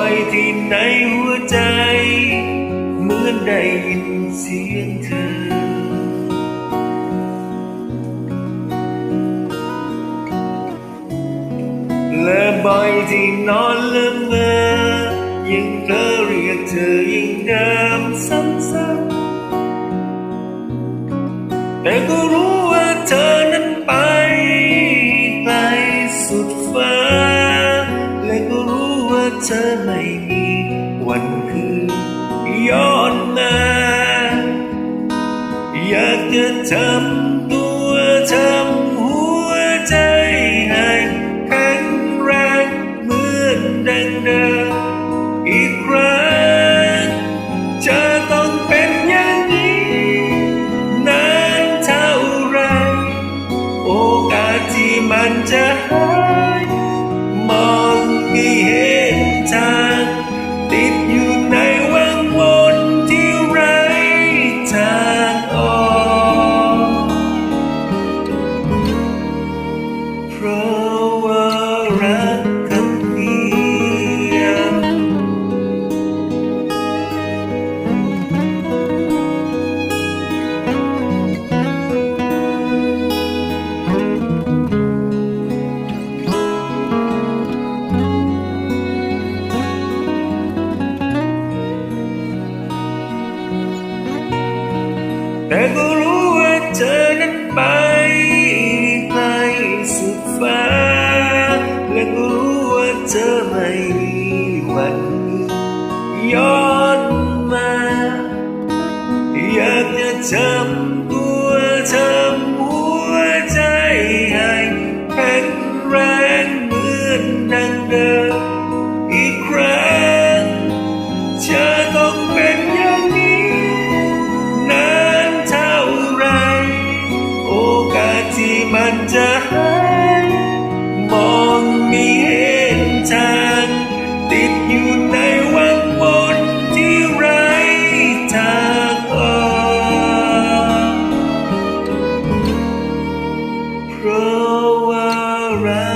อยที่ในหัวใจ เหมือนได้ยินเสียงเธอ และบ่อยที่นอนละเมอยังเพลอเรียกเธอยิ่งเดิมซ้ำๆแต่ก็รู้ว่าเธอ เธอไม่มีวันคืนย้อนมาอยากจะทำตัวทำหัวใจให้แข็งแรงเหมือนดังเดิมอีกครั้งจะต้องเป็นอย่างนี้นานเท่าไร โอกาสที่มันจะหายมองไม่เห็น ทาง แต่ก็รู้ว่าเธอนั้นไปไกลสุดฟ้า และก็รู้ว่าเธอไม่มีวันย้อนมา อยากจะจำตัวเธอ มันจะหายมองไม่เห็นทางติดอยู่ในวังวนที่ไร้ทางออกเพราะว่ารัก